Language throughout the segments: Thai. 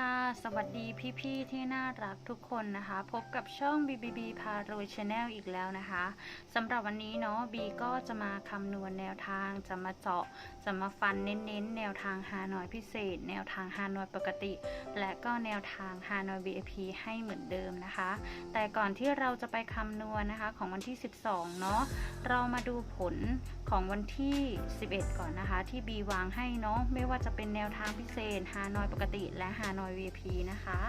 สดีค่ะ สวัสดีพี่ๆที่น่ารักทุกคนนะคะ พบกับช่อง BBB พารวยชาแนลอีกแล้วนะคะสำหรับวันนี้เนาะบีก็จะมาคำนวณแนวทางจะมาเจาะจะมาฟันเน้นๆ แนวทางฮานอยพิเศษ แนวทางฮานอยปกติ และก็แนวทางฮานอย VIP ให้เหมือนเดิมนะคะ แต่ก่อนที่เราจะไปคำนวณนะคะของวันที่ 12 เนาะเรามาดูผลของวันที่ 11 ก่อนนะคะ ที่บีวางให้เนาะไม่ว่าจะเป็นแนวทางพิเศษฮานอยปกติ และฮานอย VIP นะคะ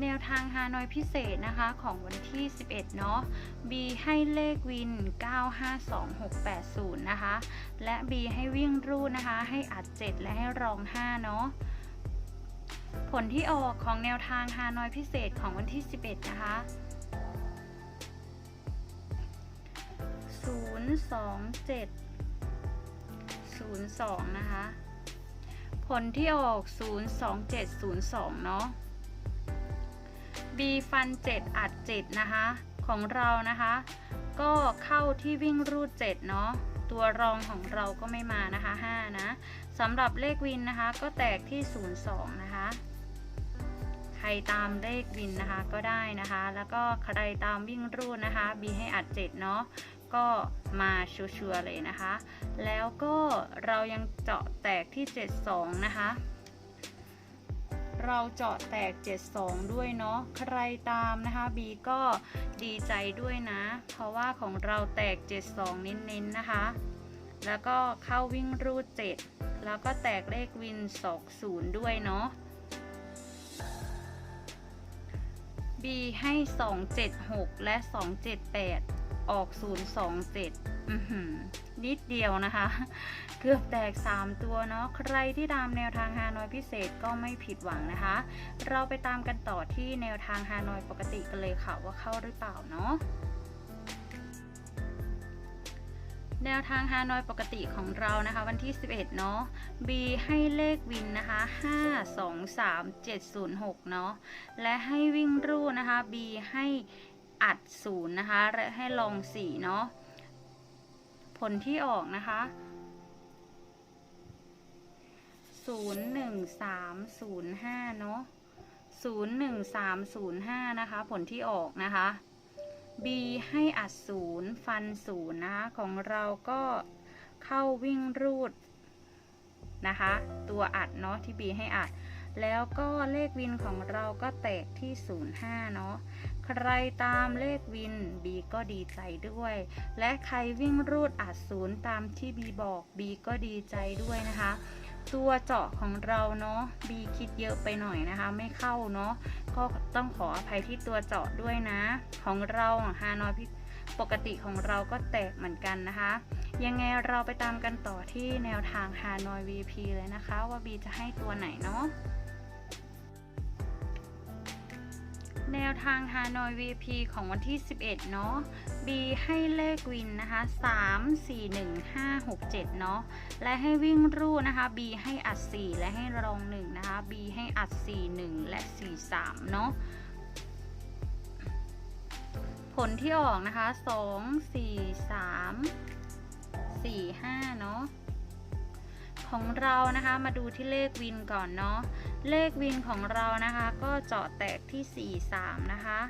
แนวทางฮานอยพิเศษนะคะของวันที่ 11 เนาะ B ให้เลขวิน 952680 นะคะ และ B ให้วิ่งรูดนะคะ ให้อัด 7 และให้รอง 5 เนาะผลที่ออกของแนวทางฮานอยพิเศษของวันที่ 11 นะคะ 027 02 นะคะ ผลที่ออก 02702 เนาะ B ฟัน 7 อัด 7 นะคะ ของเรานะคะ ก็เข้าที่วิ่งรูด 7 เนาะ ตัวรองของเราก็ไม่มานะคะ 5 นะสำหรับเลขวินนะคะ ก็แตกที่ 02 นะคะ ใครตามเลขวินนะคะก็ได้นะคะ แล้วก็ใครตามวิ่งรูดนะคะ B ให้อัด 7 เนาะ ก็มาชัวร์เลยนะคะ แล้วก็เรายังเจาะแตกที่ 72 นะคะ เราเจาะแตก 72 ด้วยเนาะ ใครตามนะคะ B ก็ดีใจด้วยนะ เพราะว่าของเราแตก 72 เน้นๆนะคะ แล้วก็เข้าวิ่งรูด 7 แล้วก็แตกเลขวิน 20 ด้วยเนาะ B ให้ 276 และ 278 ออก 027 อือหือนิดเดียวนะคะ เกือบแตก 3 ตัวเนาะใครที่ตามแนวทางฮานอยพิเศษก็ไม่ผิดหวังนะคะ เราไปตามกันต่อที่แนวทางฮานอยปกติกันเลยค่ะว่าเข้าหรือเปล่าเนาะแนวทางฮานอยปกติของเรานะคะ วันที่ 11 เนาะ B ให้เลขวินนะคะ 5 2 3 7 0 6 เนาะ และให้วิ่งรูนะคะ B ให้ อัด0นะคะและให้ลอง4เนาะผลที่ออกนะคะ01305เนาะ01305นะคะ ผลที่ออกนะคะ B ให้อัดศูนย์ฟันศูนย์นะคะของเราก็เข้าวิ่งรูดนะคะ ตัวอัดเนาะที่ B ให้อัด แล้วก็เลขวินของเราก็แตกที่ 05 เนาะ ใครตามเลขวิน B ก็ดีใจด้วย และใครวิ่งรูดอัดศูนย์ตามที่ B บอก B ก็ดีใจด้วยนะคะ ตัวเจาะของเราเนาะ B คิดเยอะไปหน่อยนะคะ ไม่เข้าเนาะก็ต้องขออภัยที่ตัวเจาะด้วยนะ ของเราฮานอยปกติของเราก็แตกเหมือนกันนะคะ ยังไงเราไปตามกันต่อที่แนวทางฮานอย VP เลยนะคะ ว่า B จะให้ตัวไหนเนาะ แนวทางฮานอย VP ของวันที่ 11 เนาะ B ให้เลขวินนะคะ 3 4 1 5 6 7 เนาะ และให้วิ่งรูนะคะ B ให้อัด 4 และให้รอง 1 นะคะ B ให้อัด 4 1 และ 4 3 เนาะ ผลที่ออกนะคะ 2 4 3 4 5 เนาะ ของเรานะคะ มาดูที่เลขวินก่อนเนาะเลขวินของเรานะคะ ก็เจาะแตกที่ 4 3 นะคะ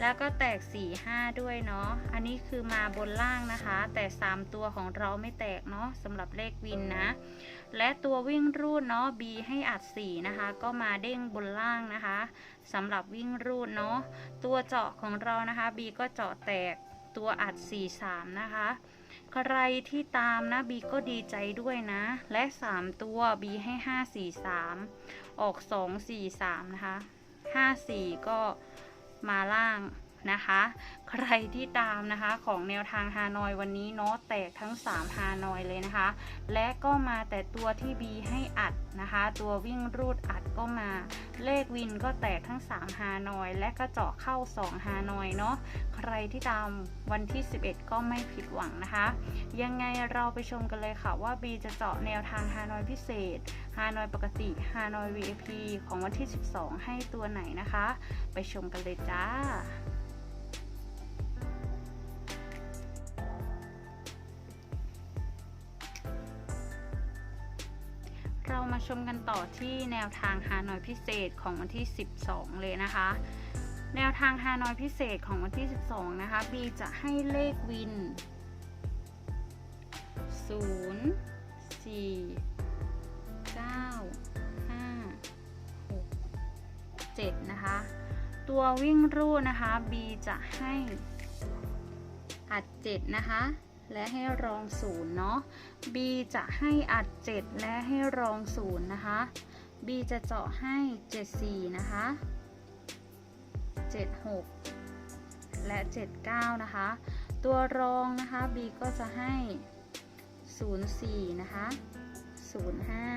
แล้วก็แตก 4 5 ด้วยเนาะอันนี้คือมาบนล่างนะคะ แต่ 3 ตัวของเราไม่แตกเนาะสำหรับเลขวินนะ และตัววิ่งรูดเนาะ B ให้อัด 4 นะคะ ก็มาเด้งบนล่างนะคะสำหรับวิ่งรูดเนาะตัวเจาะของเรานะคะ B ก็เจาะแตกตัวอัด 4 3 นะคะ ใครที่ตามนะบีก็ดีใจด้วยนะ และ 3 ตัวบีให้ 5 4 3 ออก 2 4 3 นะคะ 5 4 ก็มาล่าง นะคะ ใครที่ตามนะคะของแนวทางฮานอยวันนี้เนาะแตกทั้ง 3 ฮานอยเลยนะคะ และก็มาแต่ตัวที่ B ให้อัดนะคะ ตัววิ่งรูดอัดก็มา เลขวินก็แตกทั้ง 3 ฮานอย และก็เจาะเข้า 2 ฮานอยเนาะใครที่ตามวันที่ 11 ก็ไม่ผิดหวังนะคะ ยังไงเราไปชมกันเลยค่ะว่า B จะเจาะแนวทางฮานอยพิเศษฮานอยปกติฮานอย VIP ของวันที่ 12 ให้ตัวไหนนะคะ ไปชมกันเลยจ้า ชมกันต่อที่แนวทางฮานอยพิเศษของวันที่ 12 เลยนะคะ แนวทางฮานอยพิเศษของวันที่ 12 นะคะบีจะให้เลขวิน 0 4 9 5 6 7 นะคะ ตัววิ่งรูดนะคะบีจะให้อัด 7 นะคะ และให้รอง0เนาะ B จะให้อัด 7 และให้รอง0นะคะ B จะเจาะให้ 74 นะคะ 76 และ 79 นะคะ ตัวรองนะคะ B ก็จะให้ 04 นะคะ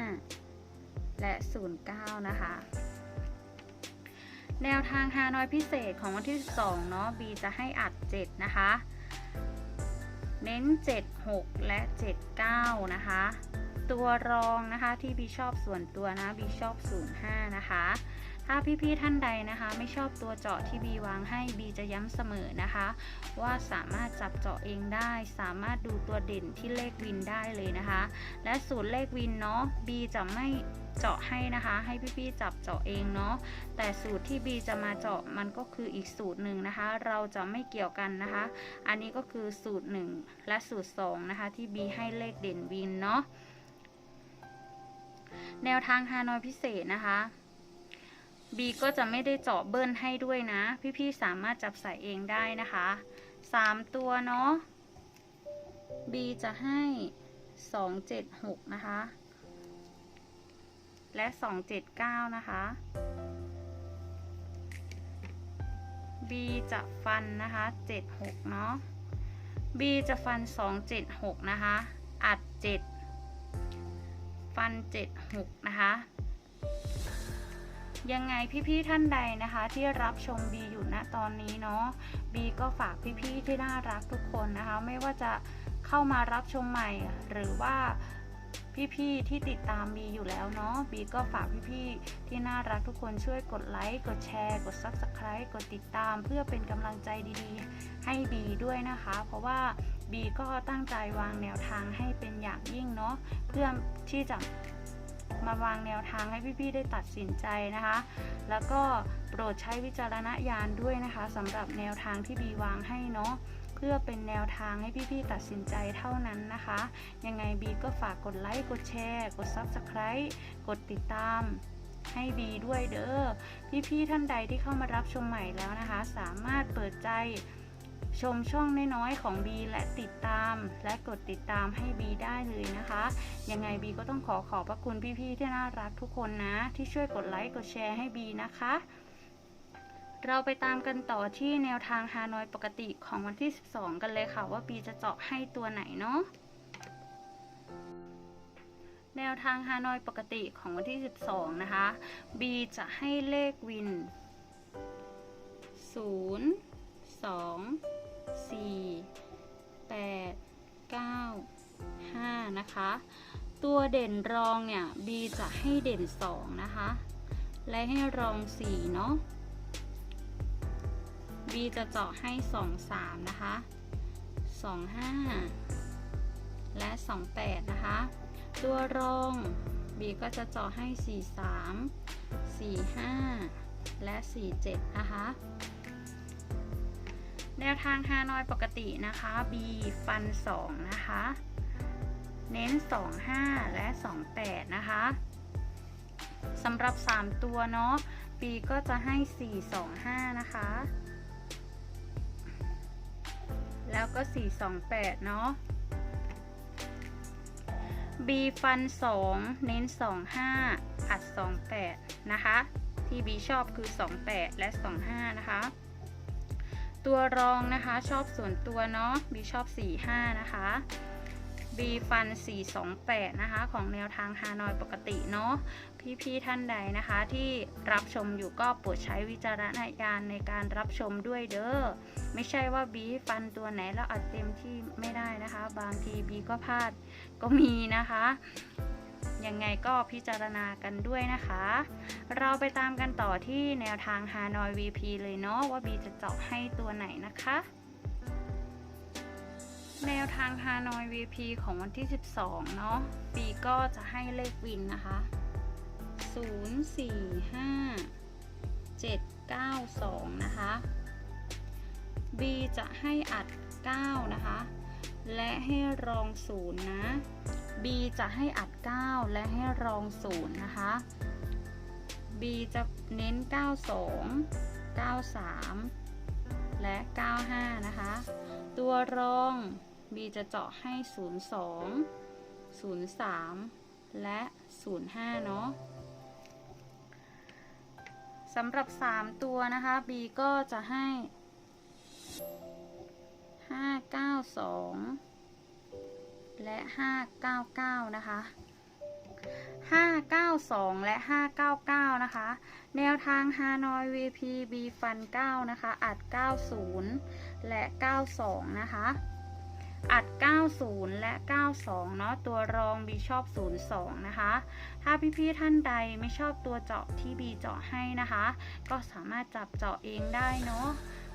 05 และ 09 นะคะแนวทางฮานอยพิเศษของวันที่ 12 เนาะ B จะให้อัด 7 นะคะ เน้น 76 และ 79 นะคะ ตัวรองนะคะที่บีชอบส่วนตัวนะบีชอบ05 นะคะ ถ้าพี่ๆท่านใดนะคะ ไม่ชอบตัวเจาะที่บีวางให้บีจะย้ำเสมอนะคะ ว่าสามารถจับเจาะเองได้ สามารถดูตัวเด่นที่เลขวินได้เลยนะคะ และสูตรเลขวินเนาะบีจะไม่เจาะให้นะคะ ให้พี่ๆจับเจาะเองเนาะแต่สูตรที่บีจะมาเจาะมันก็คืออีกสูตรหนึ่งนะคะ เราจะไม่เกี่ยวกันนะคะ อันนี้ก็คือสูตร 1 และสูตร 2 นะคะ ที่บีให้เลขเด่นวินเนาะแนวทางฮานอยพิเศษนะคะ บีก็จะไม่ได้เจาะเบิ้ลให้ด้วยนะ พี่ๆสามารถจับใส่เองได้นะคะ 3 ตัวเนาะบีจะให้ 276 นะคะ และ 279 นะคะ B จะฟันนะคะ 76 เนาะ B จะฟัน 276 นะคะ อัด 7 ฟัน 76 นะคะ ยังไงพี่ๆท่านใดนะคะที่รับชม B อยู่ณตอนนี้เนาะ B ก็ฝากพี่ๆที่น่ารักทุกคนนะคะ ไม่ว่าจะเข้ามารับชมใหม่ หรือว่าพี่ๆที่ติดตามบีอยู่แล้วเนาะบีก็ฝากพี่ๆที่น่ารักทุกคนช่วยกดไลค์กดแชร์กด Subscribe กดติดตาม เพื่อเป็นกำลังใจดีๆ ให้บีด้วยนะคะ เพราะว่าบีก็ตั้งใจวางแนวทางให้เป็นอย่างยิ่งเนาะเพื่อที่จะ มาวางแนวทางให้พี่ๆได้ตัดสินใจนะคะ แล้วก็โปรดใช้วิจารณญาณด้วยนะคะสำหรับแนวทางที่บีวางให้เนาะเพื่อเป็นแนวทางให้พี่ๆตัดสินใจเท่านั้นนะคะ ยังไงบีก็ฝากกดไลค์ กดแชร์ กด Subscribe กดติดตามให้บีด้วยเด้อ พี่ๆท่านใดที่เข้ามารับชมใหม่แล้วนะคะ สามารถเปิดใจ ชมช่องน้อยๆของบีและติดตามและกดติดตามให้บีได้เลยนะคะ ยังไงบีก็ต้องขอขอบพระคุณพี่ๆที่น่ารักทุกคนนะ ที่ช่วยกดไลค์กดแชร์ให้บีนะคะ เราไปตามกันต่อที่แนวทางฮานอยปกติของวันที่ 12 กันเลยค่ะ ว่าบีจะเจาะให้ตัวไหนเนาะแนวทางฮานอยปกติของวันที่ 12 นะคะบีจะให้เลขวิน 0 2 4 8 9 5 นะคะ ตัวเด่นรองเนี่ยบีจะให้เด่น 2 นะคะ และให้รอง 4 เนาะ B จะเจาะให้ 2 3 นะคะ 2 5 และ 2 8 นะคะ ตัวรอง B ก็จะเจาะให้ 4 3 4 5 และ 4 7 นะคะ แนวทางฮานอยปกตินะคะ B ฟัน 2 นะคะ เน้น 2 5 และ 2 8 นะคะสำหรับ 3 ตัวเนาะ B ก็จะให้ 4 2 5 นะคะ แล้วก็ 428 เนาะ B ฟัน 2 เน้น 25 อัด 28 นะคะ ที่ B ชอบคือ 28 และ 25 นะคะ ตัวรองนะคะ ชอบส่วนตัวเนาะ B ชอบ 45 นะคะ B ฟัน 428 นะคะ ของแนวทางฮานอยปกติเนาะพี่ๆท่านใดนะคะ ที่รับชมอยู่ก็โปรดใช้วิจารณญาณในการรับชมด้วยเด้อไม่ใช่ว่าบีฟันตัวไหนแล้วอัดเต็มที่ไม่ได้นะคะ บางทีบีก็พลาดก็มีนะคะ ยังไงก็พิจารณากันด้วยนะคะ เราไปตามกันต่อที่แนวทางฮานอย VP เลยเนาะว่าบีจะเจาะให้ตัวไหนนะคะ แนวทางฮานอย VP ของวันที่ 12 เนาะปีก็จะให้เลขวินนะคะ 0 4 5 7 9 2 นะคะ B จะให้อัด 9 นะคะ และให้รอง 0 นะ B จะให้อัด 9 และให้รอง 0 นะคะ B จะเน้น 92 93 และ 95 นะคะ ตัวรอง B จะเจาะให้ 02 03 และ 05 เนาะสำหรับ 3 ตัวนะคะ B ก็จะให้ 592 และ 599 นะคะ 592 และ 599 นะคะ แนวทางฮานอย VP B ฟัน9นะคะ อัด 90 และ 92 นะคะ อัด 90 และ 92 เนาะ ตัวรอง B ชอบ 02 นะคะ ถ้าพี่ๆท่านใดไม่ชอบตัวเจาะที่ B เจาะให้นะคะ ก็สามารถจับเจาะเองได้เนาะ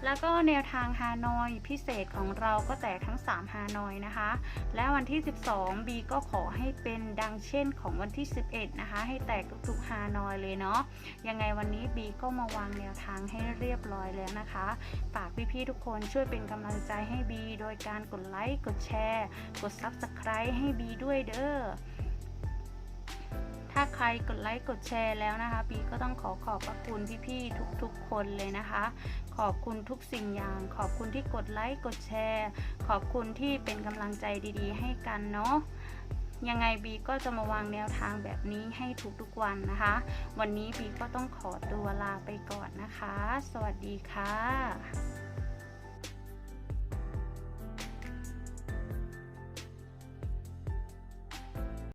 แล้วก็แนวทางฮานอยพิเศษของเราก็แตกทั้ง 3 ฮานอยนะคะ และวันที่ 12 B ก็ขอให้เป็นดังเช่นของวันที่ 11 นะคะ ให้แตกทุกๆฮานอยเลยเนาะ ยังไงวันนี้ B ก็มาวางแนวทางให้เรียบร้อยแล้วนะคะ ฝากพี่ๆทุกคนช่วยเป็นกำลังใจให้ B โดยการกดไลค์ กดแชร์ กด Subscribe ให้ B ด้วยเด้อ ถ้าใครกดไลค์กดแชร์แล้วนะคะบีก็ต้องขอขอบพระคุณพี่ๆทุกๆคนเลยนะคะ ขอบคุณทุกสิ่งอย่าง ขอบคุณที่กดไลค์กดแชร์ ขอบคุณที่เป็นกำลังใจดีๆ ให้กันเนาะยังไงบีก็จะมาวางแนวทางแบบนี้ให้ทุกๆวันนะคะ วันนี้บีก็ต้องขอตัวลาไปก่อนนะคะ สวัสดีค่ะ